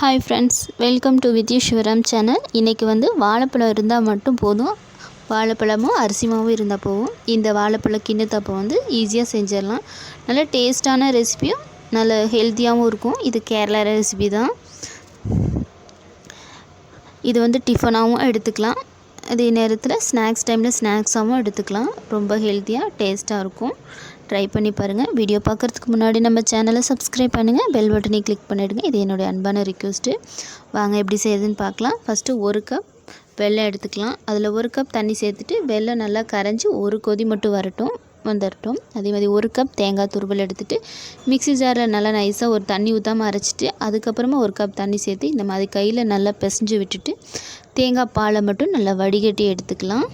Hi friends welcome to Vidhyu Sivaram channel இன்றைக்கி வந்து வாழைப்பழம் இருந்தால் மட்டும் போதும். வாழைப்பழமும் அரிசிமாவும் இருந்தால் போதும். இந்த வாழைப்பழ கிண்ணத்தப்பம் வந்து ஈஸியாக செஞ்சிடலாம். நல்ல டேஸ்டான ரெசிபியும் நல்ல ஹெல்த்தியாகவும் இருக்கும். இது கேரளா ரெசிபி தான். இது வந்து டிஃபனாகவும் எடுத்துக்கலாம். அதே நேரத்தில் ஸ்நாக்ஸ் டைமில் ஸ்நாக்ஸாகவும் எடுத்துக்கலாம். ரொம்ப ஹெல்த்தியாக டேஸ்ட்டாக இருக்கும். ட்ரை பண்ணி பாருங்கள் வீடியோ பார்க்குறதுக்கு முன்னாடி நம்ம சேனலை சப்ஸ்கிரைப் பண்ணுங்கள் பெல் பட்டனை கிளிக் பண்ணிவிடுங்க இது என்னுடைய அன்பான ரிக்வெஸ்ட்டு வாங்க எப்படி செய்யுதுன்னு பார்க்கலாம். ஃபஸ்ட்டு ஒரு கப் வெள்ளை எடுத்துக்கலாம். அதில் ஒரு கப் தண்ணி சேர்த்துட்டு வெள்ளை நல்லா கரைஞ்சி ஒரு கொதி மட்டும் வரட்டும். வந்துடட்டும் அதே மாதிரி ஒரு கப் தேங்காய் துருவல் எடுத்துகிட்டு மிக்ஸி ஜாரில் நல்லா நைஸாக ஒரு தண்ணி ஊற்றாமல் அரைச்சிட்டு அதுக்கப்புறமா ஒரு கப் தண்ணி சேர்த்து இந்த மாதிரி கையில் நல்லா பிசைஞ்சு விட்டுட்டு தேங்காய் பாலை மட்டும் நல்லா வடிகட்டி எடுத்துக்கலாம்.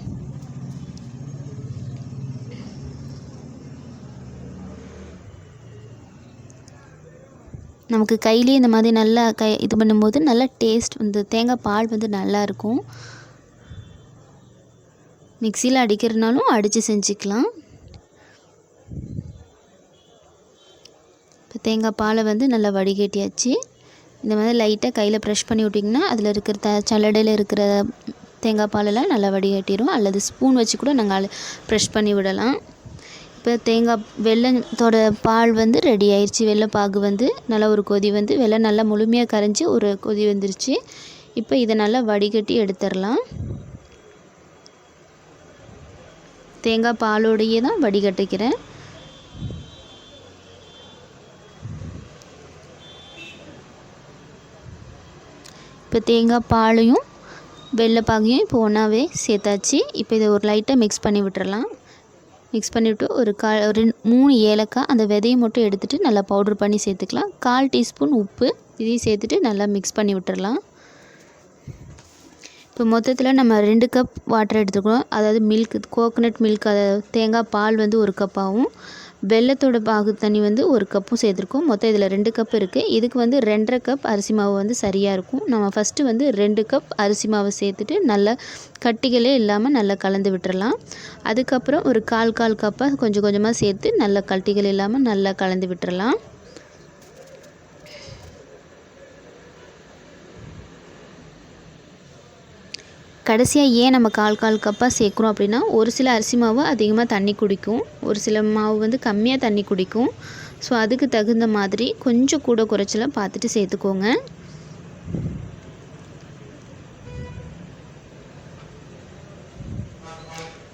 நமக்கு கையிலேயே இந்த மாதிரி நல்லா கை இது பண்ணும்போது நல்லா டேஸ்ட் வந்து தேங்காய் பால் வந்து நல்லா இருக்கும். மிக்சியில் அடிக்கிறதுனாலும் அடித்து செஞ்சுக்கலாம். தேங்காய் பாலை வந்து நல்லா வடிகட்டியாச்சு. இந்த மாதிரி லைட்டாக கையில் ப்ரெஷ் பண்ணி விட்டிங்கன்னா அதில் இருக்கிற த சல்லடையில் இருக்கிற தேங்காய் பாலெல்லாம் நல்லா வடிகட்டிடும் அல்லது ஸ்பூன் வச்சு கூட நாங்கள் ப்ரெஷ் பண்ணி விடலாம். இப்போ தேங்காய் வெள்ளத்தோட பால் வந்து ரெடி ஆயிடுச்சு வெள்ளைப்பாகு வந்து நல்லா ஒரு கொதி வந்து வெள்ளை நல்லா முழுமையாக கரைஞ்சி ஒரு கொதி வந்துருச்சு. இப்போ இதை நல்லா வடிகட்டி எடுத்துடலாம். தேங்காய் பாலோடையே தான் வடிகட்டிக்கிறேன். இப்போ தேங்காய் பாலையும் வெள்ளைப்பாகையும் இப்போ ஒன்றாவே சேர்த்தாச்சு. இப்போ இதை ஒரு லைட்டாக மிக்ஸ் பண்ணி விட்டுறலாம். மிக்ஸ் பண்ணிவிட்டு ஒரு கா ஒரு மூணு ஏலக்காய் அந்த விதையை மட்டும் எடுத்துகிட்டு நல்லா பவுட்ரு பண்ணி சேர்த்துக்கலாம். கால் டீஸ்பூன் உப்பு இதையும் சேர்த்துட்டு நல்லா மிக்ஸ் பண்ணி விட்டுறலாம். இப்போ மொத்தத்தில் நம்ம ரெண்டு கப் வாட்டர் எடுத்துக்கிறோம் அதாவது மில்க் கோகோனட் மில்க் அதை தேங்காய் பால் வந்து ஒரு கப்பாகவும் வெள்ளத்தோட பாகு தண்ணி வந்து ஒரு கப்பும் சேர்த்துருக்கோம். மொத்தம் இதில் ரெண்டு கப் இருக்குது இதுக்கு வந்து ரெண்டரை கப் அரிசி மாவு வந்து சரியாக இருக்கும். நம்ம ஃபஸ்ட்டு வந்து ரெண்டு கப் அரிசி மாவை சேர்த்துட்டு நல்லா கட்டிகளே இல்லாமல் நல்லா கலந்து விட்டுறலாம். அதுக்கப்புறம் ஒரு கால் கால் கப்பாக கொஞ்சம் கொஞ்சமாக சேர்த்து நல்லா கட்டிகள் இல்லாமல் நல்லா கலந்து விட்டுறலாம். கடைசியாக ஏன் நம்ம கால் கால் கப்பாக சேர்க்குறோம் அப்படின்னா ஒரு சில அரிசி மாவு அதிகமாக தண்ணி குடிக்கும் ஒரு சில மாவு வந்து கம்மியாக தண்ணி குடிக்கும். ஸோ அதுக்கு தகுந்த மாதிரி கொஞ்சம் கூட குறைச்சலாக பார்த்துட்டு சேர்த்துக்கோங்க.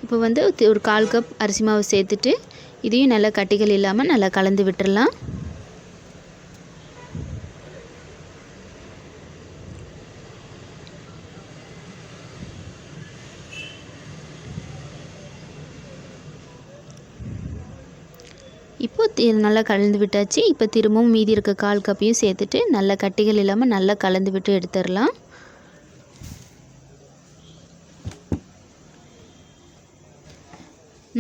இப்போ வந்து ஒரு கால் கப் அரிசி மாவு சேர்த்துட்டு இதையும் நல்லா கட்டிகள் இல்லாமல் நல்லா கலந்து விட்டுடலாம் இப்போ நல்லா கலந்து விட்டாச்சு. இப்போ திரும்பவும் மீதி இருக்க கால் கப்பையும் சேர்த்துட்டு நல்லா கட்டிகள் இல்லாமல் நல்லா கலந்து விட்டு எடுத்துடலாம்.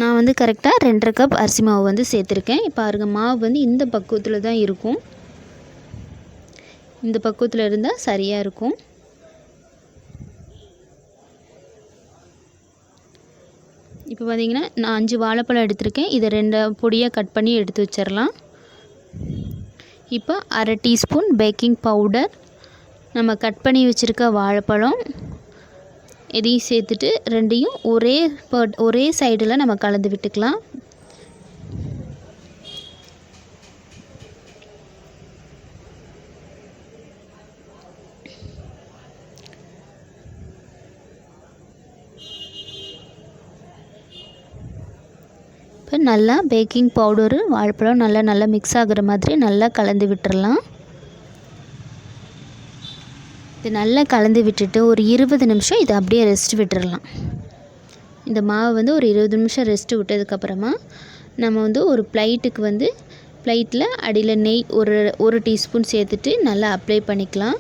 நான் வந்து கரெக்டாக ரெண்டரை கப் அரிசி மாவு வந்து சேர்த்துருக்கேன். இப்போ பாருங்க மாவு வந்து இந்த பக்குவத்தில் தான் இருக்கும். இந்த பக்குவத்தில் இருந்தால் சரியாக இருக்கும். இப்போ பார்த்திங்கன்னா நான் அஞ்சு வாழைப்பழம் எடுத்திருக்கேன். இதை ரெண்டு பொடியாக கட் பண்ணி எடுத்து வச்சிடலாம் இப்போ அரை டீஸ்பூன் பேக்கிங் பவுடர். நம்ம கட் பண்ணி வச்சுருக்க வாழைப்பழம். இதையும் சேர்த்துட்டு ரெண்டையும் ஒரே ஒரே சைடில் நம்ம கலந்து விட்டுக்கலாம். இப்போ நல்லா பேக்கிங் பவுடரு வாழைப்பழம் நல்லா நல்லா மிக்ஸ் ஆகுற மாதிரி நல்லா கலந்து விட்டுறலாம். இது நல்லா கலந்து விட்டுட்டு ஒரு இருபது நிமிஷம் இதை அப்படியே ரெஸ்ட் விட்டுடலாம் இந்த மாவு வந்து ஒரு இருபது நிமிஷம் ரெஸ்ட்டு விட்டதுக்கப்புறமா நம்ம வந்து ஒரு ப்ளைட்டுக்கு வந்து ப்ளைட்டில் அடியில் நெய் ஒரு ஒரு டீஸ்பூன் சேர்த்துட்டு நல்லா அப்ளை பண்ணிக்கலாம்.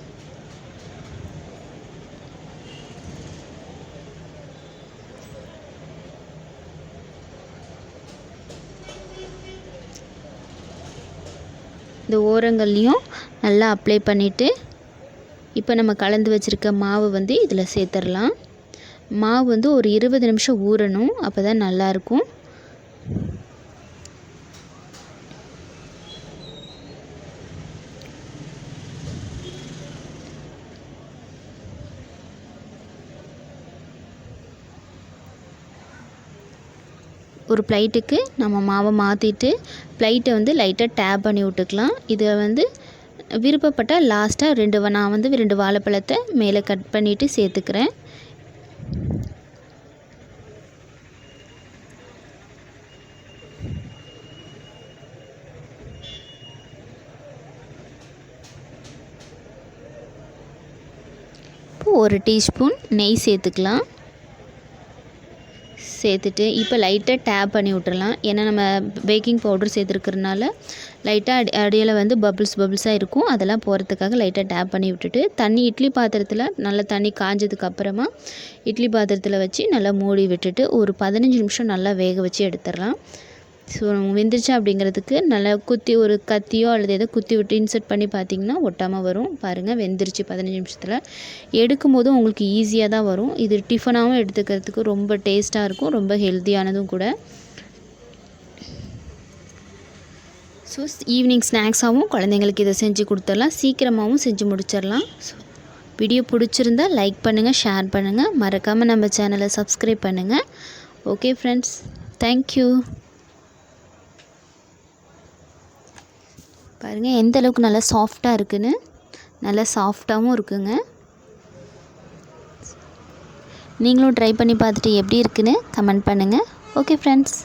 இந்த ஓரங்கள்லேயும் நல்லா அப்ளை பண்ணிவிட்டு இப்போ நம்ம கலந்து வச்சுருக்க மாவு வந்து இதில் சேர்த்துடலாம். மாவு வந்து ஒரு இருபது நிமிஷம் ஊறணும் அப்போ தான் நல்லாயிருக்கும் ஒரு ப்ளைட்டுக்கு நம்ம மாவை மாற்றிட்டு ப்ளைட்டை வந்து லைட்டாக டேப் பண்ணி விட்டுக்கலாம். இதை வந்து விருப்பப்பட்டால் லாஸ்ட்டாக ரெண்டு நான் வந்து ரெண்டு வாழைப்பழத்தை மேலே கட் பண்ணிவிட்டு சேர்த்துக்கிறேன். ஒரு டீஸ்பூன் நெய் சேர்த்துக்கலாம். சேர்த்துட்டு இப்போ லைட்டாக டேப் பண்ணி விட்டுறலாம். ஏன்னா நம்ம பேக்கிங் பவுடர் சேர்த்துருக்கறனால லைட்டாக அடி அடியில் வந்து பபுள்ஸ் பபுள்ஸாக இருக்கும். அதெல்லாம் போகிறதுக்காக லைட்டாக டேப் பண்ணி விட்டுட்டு தண்ணி இட்லி பாத்திரத்தில் நல்லா தண்ணி காஞ்சதுக்கு அப்புறமா இட்லி பாத்திரத்தில் வச்சு நல்லா மூடி விட்டுட்டு ஒரு பதினஞ்சு நிமிஷம் நல்லா வேக வச்சு எடுத்துடலாம். ஸோ வெந்துருச்சா அப்படிங்கிறதுக்கு நல்லா குத்தி ஒரு கத்தியோ அல்லது எதோ குத்தி விட்டு இன்சர்ட் பண்ணி பார்த்தீங்கன்னா ஒட்டாமல் வரும். பாருங்கள் வெந்துருச்சு பதினஞ்சு நிமிஷத்தில். எடுக்கும் போதும் உங்களுக்கு ஈஸியாக தான் வரும். இது டிஃபனாகவும் எடுத்துக்கிறதுக்கு ரொம்ப டேஸ்ட்டாக இருக்கும் ரொம்ப ஹெல்த்தியானதும் கூட. ஸோ ஈவினிங் ஸ்நாக்ஸாகவும் குழந்தைங்களுக்கு இதை செஞ்சு கொடுத்துடலாம். சீக்கிரமாகவும் செஞ்சு முடிச்சிடலாம். ஸோ வீடியோ பிடிச்சிருந்தா லைக் பண்ணுங்கள் ஷேர் பண்ணுங்கள் மறக்காமல் நம்ம சேனலை சப்ஸ்கிரைப் பண்ணுங்கள் ஓகே ஃப்ரெண்ட்ஸ் தேங்க்யூ பாருங்கள் எந்த அளவுக்கு நல்லா சாஃப்டாக இருக்குன்னு நல்லா சாஃப்டாகவும் இருக்குங்க. நீங்களும் ட்ரை பண்ணி பார்த்துட்டு எப்படி இருக்குன்னு கமெண்ட் பண்ணுங்கள் ஓகே ஃப்ரெண்ட்ஸ்